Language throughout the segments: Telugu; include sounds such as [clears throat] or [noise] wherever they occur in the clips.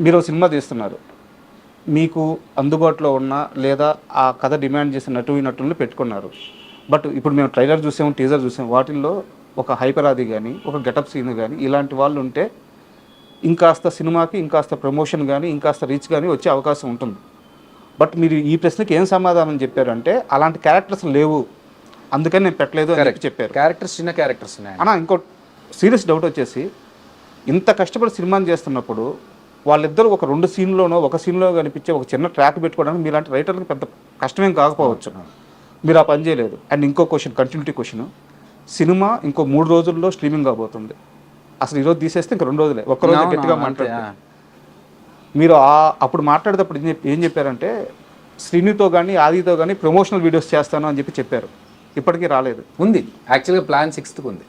మీరు సినిమా తీస్తున్నారు. మీకు అందుబాటులో ఉన్న లేదా ఆ కథ డిమాండ్ చేసిన నటు నటులను పెట్టుకున్నారు. బట్ ఇప్పుడు మేము ట్రైలర్ చూసాము టీజర్ చూసాము వాటిల్లో ఒక హైపరాది కానీ ఒక గెటప్ సీన్ కానీ ఇలాంటి వాళ్ళు ఉంటే ఇంకాస్త సినిమాకి ఇంకాస్త ప్రమోషన్ కానీ ఇంకాస్త రీచ్ కానీ వచ్చే అవకాశం ఉంటుంది. బట్ మీరు ఈ ప్రశ్నకి ఏం సమాధానం చెప్పారంటే అలాంటి క్యారెక్టర్స్ లేవు. అందుకని నేను పెట్టలేదు అని చెప్పి చెప్పారు. క్యారెక్టర్స్ చిన్న క్యారెక్టర్స్ ఉన్నాయి అన్న ఇంకో సీరియస్ డౌట్ వచ్చేసి ఇంత కష్టపడి సినిమాని చేస్తున్నప్పుడు వాళ్ళిద్దరూ ఒక రెండు సీన్లోనో ఒక సీన్లో కనిపించే ఒక చిన్న ట్రాక్ పెట్టుకోవడానికి మీలాంటి రైటర్లకు పెద్ద కష్టమేం కాకపోవచ్చు. మీరు ఆ పని చేయలేదు. అండ్ ఇంకో క్వశ్చన్ కంటిన్యూటీ క్వశ్చన్. సినిమా ఇంకో మూడు రోజుల్లో స్ట్రీమింగ్ కాబోతుంది. అసలు ఈరోజు తీసేస్తే ఇంక రెండు రోజులే. ఒక్క రోజు గట్టిగా ఆ. మీరు ఆ అప్పుడు మాట్లాడేటప్పుడు ఏం చెప్పారంటే శ్రీనితో కానీ ఆదితో కానీ ప్రమోషనల్ వీడియోస్ చేస్తాను అని చెప్పి చెప్పారు. ఇప్పటికీ రాలేదు. ఉంది. యాక్చువల్గా ప్లాన్ సిక్స్త్కి ఉంది.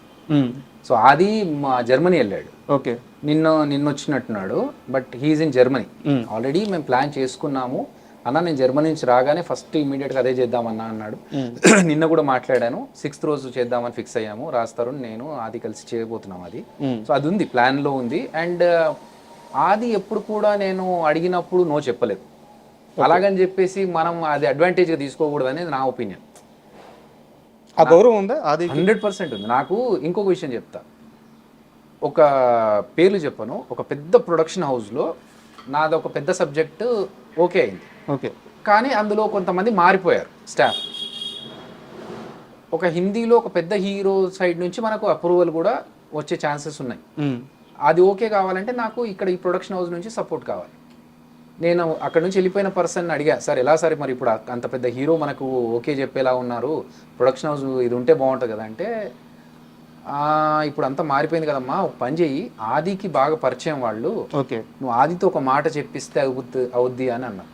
సో అది మా జర్మనీ వెళ్ళాడు. ఓకే నిన్న నిన్న వచ్చినట్టున్నాడు but he's in Germany already మేము ప్లాన్ చేసుకున్నాము. అన్న నేను జర్మనీ నుంచి రాగానే ఫస్ట్ ఇమీడియట్గా అదే చేద్దామన్నా అన్నాడు. [clears throat] నిన్న కూడా మాట్లాడాను. సిక్స్త్ రోజు చేద్దామని ఫిక్స్ అయ్యాము. రాస్తారు నేను ఆది కలిసి చేయబోతున్నాం అది. సో అది ఉంది ప్లాన్లో ఉంది. అండ్ ఆది ఎప్పుడు కూడా నేను అడిగినప్పుడు నో చెప్పలేదు. అలాగని చెప్పేసి మనం అది అడ్వాంటేజ్గా తీసుకోకూడదు అనేది నా ఒపీనియన్ ఆ గౌరవం ఉందా? ఆది హండ్రెడ్ పర్సెంట్ ఉంది. నాకు ఇంకొక విషయం చెప్తా. ఒక పేర్లు చెప్పను. ఒక పెద్ద ప్రొడక్షన్ హౌస్లో నాది ఒక పెద్ద సబ్జెక్టు ఓకే అయింది. ఓకే. కానీ అందులో కొంతమంది మారిపోయారు స్టాఫ్ ఒక హిందీలో ఒక పెద్ద హీరో సైడ్ నుంచి మనకు అప్రూవల్ కూడా వచ్చే ఛాన్సెస్ ఉన్నాయి. అది ఓకే కావాలంటే నాకు ఇక్కడ ఈ ప్రొడక్షన్ హౌస్ నుంచి సపోర్ట్ కావాలి. నేను అక్కడ నుంచి వెళ్ళిపోయిన పర్సన్ అడిగా సార్ ఎలా సార్? మరి ఇప్పుడు అంత పెద్ద హీరో మనకు ఓకే చెప్పేలా ఉన్నారు. ప్రొడక్షన్ హౌస్ ఇది ఉంటే బాగుంటుంది కదా? అంటే "ఆ, ఇప్పుడు అంతా మారిపోయింది కదమ్మా ఒక పని చెయ్యి. ఆదికి బాగా పరిచయం వాళ్ళు. ఓకే. నువ్వు ఆదితో ఒక మాట చెప్పిస్తే అవుద్ది అవుద్ది అని అన్నా.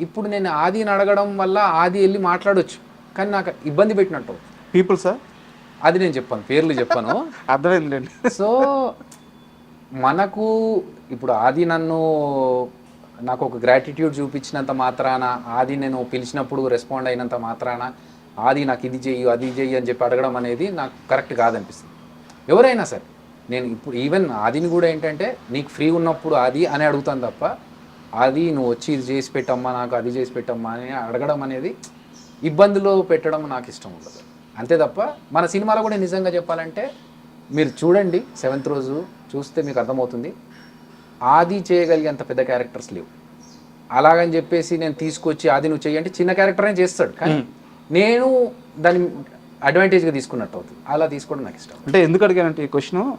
ఇప్పుడు నేను ఆదిని అడగడం వల్ల ఆది వెళ్ళి మాట్లాడొచ్చు. కానీ నాకు ఇబ్బంది పెట్టినట్టు. పీపుల్ సార్ అది నేను చెప్పాను పేర్లు చెప్పాను. [laughs] అర్థమైందండి సో మనకు ఇప్పుడు ఆది నన్ను నాకు ఒక గ్రాటిట్యూడ్ చూపించినంత మాత్రాన ఆది నేను పిలిచినప్పుడు రెస్పాండ్ అయినంత మాత్రాన ఆది నాకు ఇది చెయ్యి అది చెయ్యి అని చెప్పి అడగడం అనేది నాకు కరెక్ట్ కాదనిపిస్తుంది. ఎవరైనా సరే నేను ఇప్పుడు ఈవెన్ ఆదిని కూడా ఏంటంటే నీకు ఫ్రీ ఉన్నప్పుడు ఆది అని అడుగుతాను తప్ప ఆది నువ్వు వచ్చి ఇది చేసి పెట్టమ్మా నాకు అది చేసి పెట్టమ్మా అని అడగడం అనేది ఇబ్బందులు పెట్టడం నాకు ఇష్టం ఉండదు. అంతే తప్ప మన సినిమాలో కూడా నిజంగా చెప్పాలంటే మీరు చూడండి సెవెంత్ రోజు చూస్తే మీకు అర్థమవుతుంది. ఆది చేయగలిగేంత పెద్ద క్యారెక్టర్స్ లేవు. అలాగని చెప్పేసి నేను తీసుకొచ్చి ఆది నువ్వు చెయ్యి అంటే చిన్న క్యారెక్టర్ అని చేస్తాడు. కానీ నేను దాన్ని అడ్వాంటేజ్గా తీసుకున్నట్టు అవుతుంది. అలా తీసుకోవడం నాకు ఇష్టం. అంటే ఎందుకు అడిగానంటే ఈ క్వశ్చన్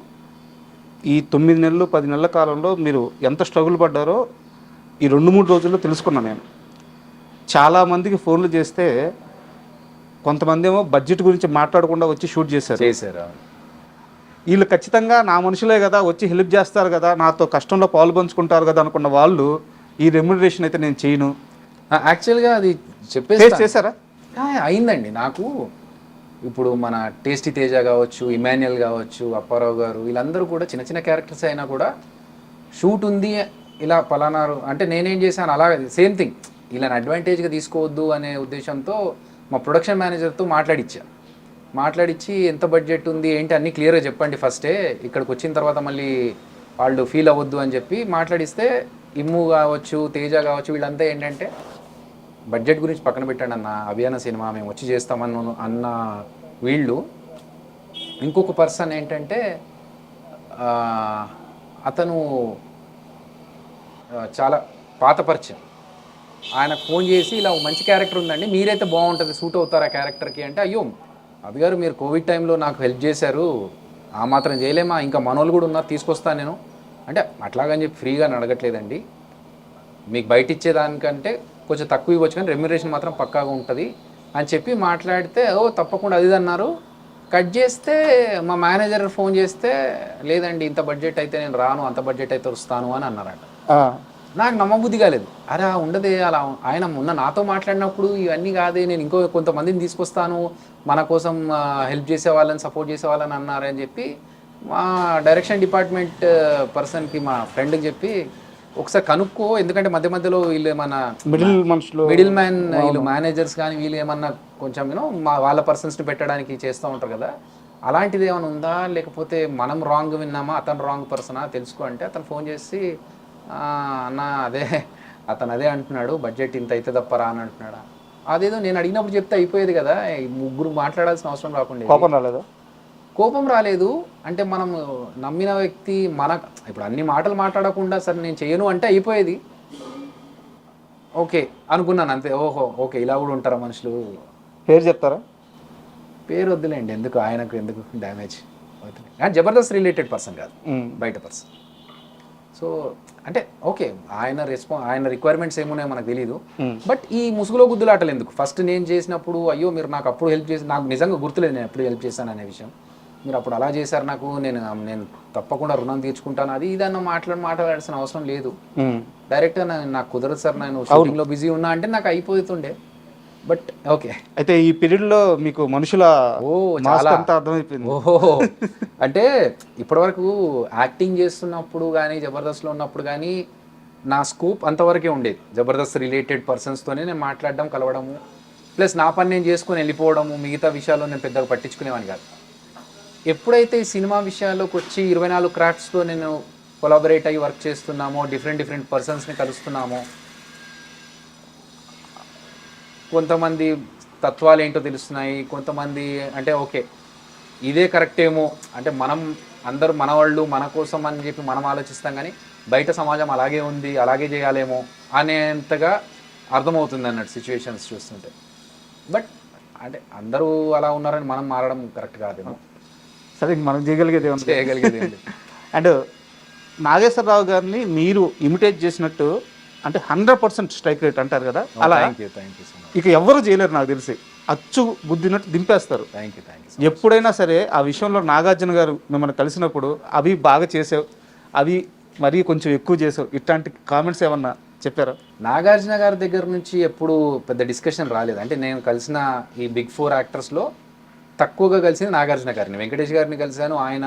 ఈ తొమ్మిది నెలలు పది నెలల కాలంలో మీరు ఎంత స్ట్రగుల్ పడ్డారో ఈ రెండు మూడు రోజుల్లో తెలుసుకున్నాను నేను. చాలామందికి ఫోన్లు చేస్తే కొంతమంది ఏమో బడ్జెట్ గురించి మాట్లాడకుండా వచ్చి షూట్ చేశారు. చేశారు వీళ్ళు ఖచ్చితంగా నా మనుషులే కదా వచ్చి హెల్ప్ చేస్తారు కదా నాతో కష్టంలో పాలు పంచుకుంటారు కదా అనుకున్న వాళ్ళు ఈ రెమ్యునరేషన్ అయితే నేను చేయను. యాక్చువల్గా అది చెప్పేసి చేశారా? అయిందండి. నాకు ఇప్పుడు మన టేస్టీ తేజ కావచ్చు ఇమాన్యుయల్ కావచ్చు అప్పారావు గారు వీళ్ళందరూ కూడా చిన్న చిన్న క్యారెక్టర్స్ అయినా కూడా షూట్ ఉంది ఇలా పలానారు అంటే నేనేం చేశాను అలా సేమ్ థింగ్ ఇలా అడ్వాంటేజ్గా తీసుకోవద్దు అనే ఉద్దేశంతో మా ప్రొడక్షన్ మేనేజర్తో మాట్లాడిచ్చా. మాట్లాడిచ్చి ఎంత బడ్జెట్ ఉంది ఏంటి అన్నీ క్లియర్గా చెప్పండి ఫస్టే ఇక్కడికి వచ్చిన తర్వాత మళ్ళీ వాళ్ళు ఫీల్ అవ్వద్దు అని చెప్పి మాట్లాడిస్తే ఇమ్ము కావచ్చు తేజ కావచ్చు వీళ్ళంతా ఏంటంటే బడ్జెట్ గురించి పక్కన పెట్టండి అన్న అభియాన సినిమా మేము వచ్చి చేస్తామన్న అన్న వీళ్ళు. ఇంకొక పర్సన్ ఏంటంటే అతను చాలా పాత పరిచయం. ఆయనకు ఫోన్ చేసి ఇలా మంచి క్యారెక్టర్ ఉందండి మీరైతే బాగుంటుంది సూట్ అవుతారు ఆ క్యారెక్టర్కి అంటే అయ్యో అది గారు మీరు కోవిడ్ టైంలో నాకు హెల్ప్ చేశారు. ఆ మాత్రం చేయలేమా? ఇంకా మనోళ్ళు కూడా ఉన్నారు తీసుకొస్తాను నేను. అంటే అట్లాగని చెప్పి ఫ్రీగా అడగట్లేదండి. మీకు బయట ఇచ్చేదానికంటే కొంచెం తక్కువ ఇవ్వచ్చు కానీ రెమ్యురేషన్ మాత్రం పక్కాగా ఉంటుంది అని చెప్పి మాట్లాడితే ఓ తప్పకుండా అది ఇది అన్నారు. కట్ చేస్తే మా మేనేజర్ ఫోన్ చేస్తే లేదండి ఇంత బడ్జెట్ అయితే నేను రాను అంత బడ్జెట్ అయితే వస్తాను అని అన్నారట. నాకు నమ్మబుద్ధి కాలేదు. అరే ఉండదే అలా ఆయన మొన్న నాతో మాట్లాడినప్పుడు ఇవన్నీ కాదే నేను ఇంకో కొంతమందిని తీసుకొస్తాను మన కోసం హెల్ప్ చేసే వాళ్ళని సపోర్ట్ చేసే వాళ్ళని అన్నారని చెప్పి మా డైరెక్షన్ డిపార్ట్మెంట్ పర్సన్కి మా ఫ్రెండ్కి చెప్పి ఒకసారి కనుక్కో ఎందుకంటే మధ్య మధ్యలో వీళ్ళు ఏమన్నా మిడిల్ మనుషులు మిడిల్ మ్యాన్ వీళ్ళు మేనేజర్స్ కానీ వీళ్ళు ఏమన్నా కొంచెం యూనో మా వాళ్ళ పర్సన్స్ని పెట్టడానికి చేస్తూ ఉంటారు కదా. అలాంటిది ఏమైనా ఉందా? లేకపోతే మనం రాంగ్ విన్నామా? అతను రాంగ్ పర్సనా తెలుసుకో అంటే అతను ఫోన్ చేసి "ఆ, అన్న అదే. అతను అదే అంటున్నాడు బడ్జెట్ ఇంత అయితే తప్పరా అని అంటున్నాడా. అదేదో నేను అడిగినప్పుడు చెప్తే అయిపోయేది కదా ముగ్గురు మాట్లాడాల్సిన అవసరం రాకుండా కోపం రాలేదా? కోపం రాలేదు. అంటే మనం నమ్మిన వ్యక్తి మన ఇప్పుడు అన్ని మాటలు మాట్లాడకుండా సరే నేను చేయను అంటే అయిపోయేది. ఓకే అనుకున్నాను అంతే. ఓహో ఓకే ఇలా కూడా ఉంటారా మనుషులు? పేరు చెప్తారా? పేరు వద్దులేండి ఎందుకు? ఆయనకు ఎందుకు డ్యామేజ్ కానీ జబర్దస్త్ రిలేటెడ్ పర్సన్ కాదు. బయట పర్సన్ సో అంటే ఓకే ఆయన రెస్పా ఆయన రిక్వైర్మెంట్స్ ఏమున్నాయో మనకు తెలియదు Hmm. బట్ ఈ ముసుగులో గుద్దులాటలు ఎందుకు? ఫస్ట్ నేను చేసినప్పుడు అయ్యో మీరు నాకు అప్పుడు హెల్ప్ చేసి నాకు నిజంగా గుర్తులేదు నేను ఎప్పుడు హెల్ప్ చేశాను అనే విషయం. మీరు అప్పుడు అలా చేశారు నాకు నేను నేను తప్పకుండా రుణం తీర్చుకుంటాను. అది ఇదన్న మాట్లాడి మాట్లాడాల్సిన అవసరం లేదు. డైరెక్ట్గా నాకు కుదరదు సార్ నేను షూటింగ్లో బిజీ ఉన్నా అంటే నాకు అయిపోతుండే. But okay. అయితే ఈ పీరియడ్లో మీకు మనుషుల ఓ చాలా. అంతా అర్థమైపోయింది. ఓహో. అంటే ఇప్పటివరకు యాక్టింగ్ చేస్తున్నప్పుడు కానీ జబర్దస్త్లో ఉన్నప్పుడు కానీ నా స్కోప్ అంతవరకే ఉండేది. జబర్దస్త్ రిలేటెడ్ పర్సన్స్తోనే నేను మాట్లాడడం కలవడము. ప్లస్ నా పని నేను చేసుకొని వెళ్ళిపోవడము మిగతా విషయాల్లో నేను పెద్దగా పట్టించుకునేవాని కాదు. ఎప్పుడైతే ఈ సినిమా విషయాల్లోకి వచ్చి ఇరవై నాలుగు క్రాఫ్ట్స్తో నేను కొలాబరేట్ అయ్యి వర్క్ చేస్తున్నామో డిఫరెంట్ డిఫరెంట్ పర్సన్స్ని కలుస్తున్నామో కొంతమంది తత్వాలు ఏంటో తెలుస్తున్నాయి కొంతమంది అంటే ఓకే ఇదే కరెక్ట్ ఏమో. అంటే మనం అందరూ మన వాళ్ళు మన కోసం అని చెప్పి మనం ఆలోచిస్తాం కానీ బయట సమాజం అలాగే ఉంది అలాగే చేయాలేమో అనేంతగా అర్థమవుతుంది అన్నట్టు సిచ్యువేషన్స్ చూస్తుంటే. బట్ అంటే అందరూ అలా ఉన్నారని మనం మారడం కరెక్ట్ కాదేమో. సరే మనం చేయగలిగేది చేయగలిగేది. [laughs] అండ్ నాగేశ్వరరావు గారిని మీరు ఇమిటేట్ చేసినట్టు అంటే హండ్రెడ్ పర్సెంట్ స్ట్రైక్ రేట్ అంటారు కదా? అలా సో మచ్ ఇక ఎవరు చేయలేరు నాకు తెలిసి. అచ్చు గుద్దినట్టు దింపేస్తారు. ఎప్పుడైనా సరే ఆ విషయంలో నాగార్జున గారు మిమ్మల్ని కలిసినప్పుడు అవి బాగా చేసావు అవి మరీ కొంచెం ఎక్కువ చేసావు ఇట్లాంటి కామెంట్స్ ఏమన్నా చెప్పారా? నాగార్జున గారి దగ్గర నుంచి ఎప్పుడు పెద్ద డిస్కషన్ రాలేదు. అంటే నేను కలిసిన ఈ బిగ్ ఫోర్ యాక్టర్స్లో తక్కువగా కలిసింది నాగార్జున గారిని. వెంకటేష్ గారిని కలిశాను. ఆయన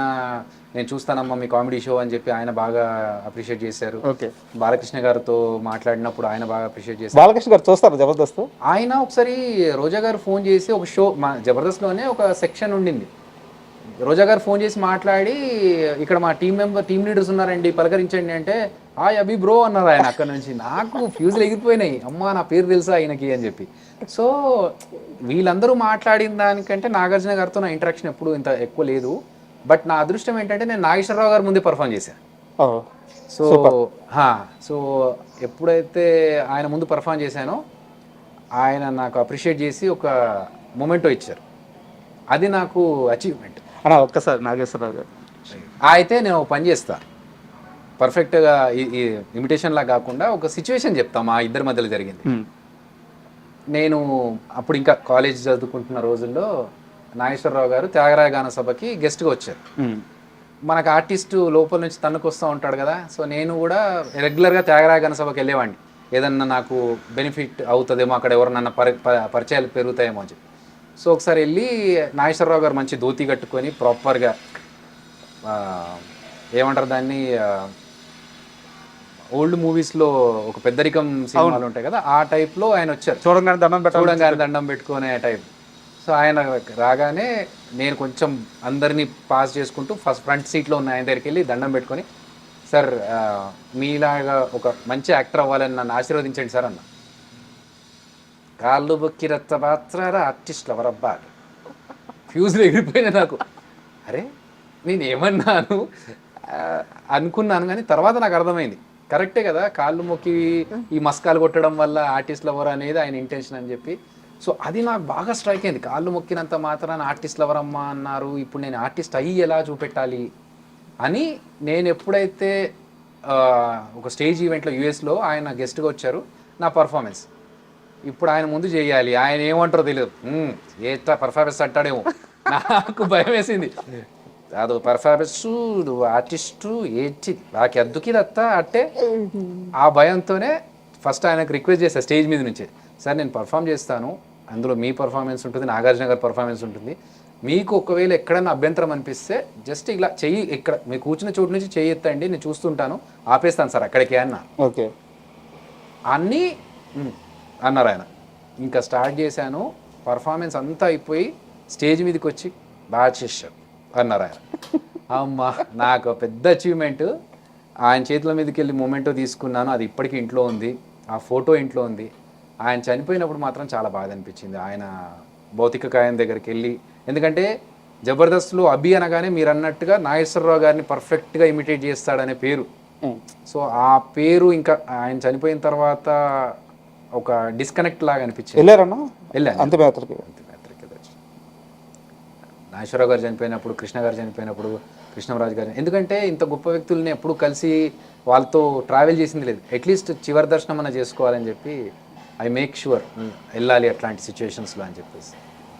నేను చూస్తానమ్మా మీ కామెడీ షో అని చెప్పి ఆయన బాగా అప్రిషియేట్ చేశారు. ఓకే. బాలకృష్ణ గారితో మాట్లాడినప్పుడు ఆయన బాగా అప్రిషియేట్ చేశారు. బాలకృష్ణ గారు చూస్తారు జబర్దస్త్? ఆయన ఒకసారి రోజా గారు ఫోన్ చేసి ఒక షో మా జబర్దస్త్లోనే ఒక సెక్షన్ ఉండింది. రోజా గారు ఫోన్ చేసి మాట్లాడి ఇక్కడ మా టీం మెంబర్ టీం లీడర్స్ ఉన్నారండి పలకరించండి అంటే ఆ అభి బ్రో అన్నారు ఆయన అక్కడ నుంచి. నాకు ఫ్యూజులు ఎగిరిపోయినాయి. అమ్మా నా పేరు తెలుసా ఆయనకి? అని చెప్పి. సో వీళ్ళందరూ మాట్లాడిన దానికంటే నాగార్జున గారితో నా ఇంటరాక్షన్ ఎప్పుడు ఇంత ఎక్కువ లేదు. బట్ నా అదృష్టం ఏంటంటే నేను నాగేశ్వరరావు గారి ముందే పర్ఫామ్ చేశాను సో హా, సో ఎప్పుడైతే ఆయన ముందు పర్ఫామ్ చేశానో ఆయన నాకు అప్రిషియేట్ చేసి ఒక మొమెంటో ఇచ్చారు. అది నాకు అచీవ్మెంట్ అన్నా ఒక్కసారి నాగేశ్వరరావు గారు. అయితే నేను పని చేస్తా. పర్ఫెక్ట్గా ఈ ఇమిటేషన్ లా కాకుండా ఒక సిచ్యువేషన్ చెప్తా మా ఇద్దరి మధ్యలో జరిగింది. నేను అప్పుడు ఇంకా కాలేజ్ చదువుకుంటున్న రోజుల్లో నాగేశ్వరరావు గారు త్యాగరాయ గాన సభకి గెస్ట్గా వచ్చారు. మనకు ఆర్టిస్ట్ లోపల నుంచి తన్నుకు వస్తూ ఉంటాడు కదా సో నేను కూడా రెగ్యులర్గా త్యాగరాయ గణ సభకి వెళ్ళేవాడిని. ఏదన్నా నాకు బెనిఫిట్ అవుతుందేమో అక్కడ ఎవరినన్నా పరి పరిచయాలు పెరుగుతాయేమో అని చెప్పి. సో ఒకసారి వెళ్ళి నాగేశ్వరరావు గారు మంచి ధోతి కట్టుకొని ప్రాపర్గా ఏమంటారు దాన్ని ఓల్డ్ మూవీస్లో ఒక పెద్దరికం సినిమాలు ఉంటాయి కదా ఆ టైప్లో ఆయన వచ్చారు. చూడంగానే దండం చూడంగానే దండం పెట్టుకునే టైప్ సో ఆయన రాగానే నేను కొంచెం అందరినీ పాస్ చేసుకుంటూ ఫస్ట్ ఫ్రంట్ సీట్లో ఉన్న ఆయన దగ్గరికి వెళ్ళి దండం పెట్టుకొని సార్ మీలాగా ఒక మంచి యాక్టర్ అవ్వాలని నన్ను ఆశీర్వదించండి సార్ అన్న. కాళ్ళు బొక్కి రచ్చబాత్రారా ఆర్టిస్ట్ ఎవరబ్బా ఫ్యూజులు ఎగిరిపోయినా నాకు. అరే నేను ఏమన్నాను అనుకున్నాను కానీ తర్వాత నాకు అర్థమైంది. కరెక్టే కదా కాళ్ళు మొక్కి ఈ మస్కాలు కొట్టడం వల్ల ఆర్టిస్ట్ లవర్ అనేది ఆయన ఇంటెన్షన్ అని చెప్పి. సో అది నాకు బాగా స్ట్రైక్ అయింది. కాళ్ళు మొక్కినంత మాత్రాన ఆర్టిస్ట్ లవర్ అమ్మా అన్నారు ఇప్పుడు నేను ఆర్టిస్ట్ అయ్యి ఎలా చూపెట్టాలి? అని నేను ఎప్పుడైతే ఒక స్టేజ్ ఈవెంట్లో యూఎస్లో ఆయన గెస్ట్గా వచ్చారు నా పర్ఫార్మెన్స్ ఇప్పుడు ఆయన ముందు చేయాలి. ఆయన ఏమంటారో తెలియదు "మ్మ్, ఏట్లా పర్ఫార్మెన్స్ అంటాడేమో. నాకు భయం వేసింది. ಅದು పర్ఫార్మెన్స్ ఆర్టిస్టు ఏంటి? నాకు ఎందుకు ఇదత్తా అంటే ఆ భయంతోనే ఫస్ట్ ఆయనకు రిక్వెస్ట్ చేస్తాను స్టేజ్ మీద నుంచి. సార్ నేను పర్ఫామ్ చేస్తాను. అందులో మీ పర్ఫార్మెన్స్ ఉంటుంది నాగార్జున గారి పర్ఫార్మెన్స్ ఉంటుంది. మీకు ఒకవేళ ఎక్కడైనా అభ్యంతరం అనిపిస్తే జస్ట్ ఇలా చెయ్యి ఇక్కడ. మీరు కూర్చున్న చోటు నుంచి చెయ్యి ఎత్తండి నేను చూస్తుంటాను. ఆపేస్తాను సార్ అక్కడికే అన్నా. ఓకే. అన్నీ అన్నారు ఆయన. ఇంకా స్టార్ట్ చేశాను పర్ఫార్మెన్స్ అంతా అయిపోయి స్టేజ్ మీదకి వచ్చి బాగా చేశావు అన్నారు ఆయన. అమ్మా నాకు పెద్ద అచీవ్మెంట్ ఆయన చేతుల మీదకి వెళ్ళి మొమెంటో తీసుకున్నాను అది ఇప్పటికీ ఇంట్లో ఉంది ఆ ఫోటో ఇంట్లో ఉంది. ఆయన చనిపోయినప్పుడు మాత్రం చాలా బాధ అనిపించింది. ఆయన భౌతిక కాయం దగ్గరికి వెళ్ళి ఎందుకంటే జబర్దస్త్లో అభి అనగానే మీరు అన్నట్టుగా నాగేశ్వరరావు గారిని పర్ఫెక్ట్గా ఇమిటేట్ చేస్తాడనే పేరు. సో ఆ పేరు ఇంకా ఆయన చనిపోయిన తర్వాత ఒక డిస్కనెక్ట్ లాగా అనిపించింది. వెళ్ళారన్నా? వెళ్ళాను. అంత్యయాత్రకి. నాగేశ్వరరావు గారు చనిపోయినప్పుడు కృష్ణ గారు చనిపోయినప్పుడు కృష్ణరాజు గారు ఎందుకంటే ఇంత గొప్ప వ్యక్తుల్ని ఎప్పుడు కలిసి వాళ్ళతో ట్రావెల్ చేసింది లేదు. అట్లీస్ట్ చివరి దర్శనం అన్న చేసుకోవాలని చెప్పి ఐ మేక్ షూర్ వెళ్ళాలి అట్లాంటి సిచ్యువేషన్స్లో అని చెప్పేసి.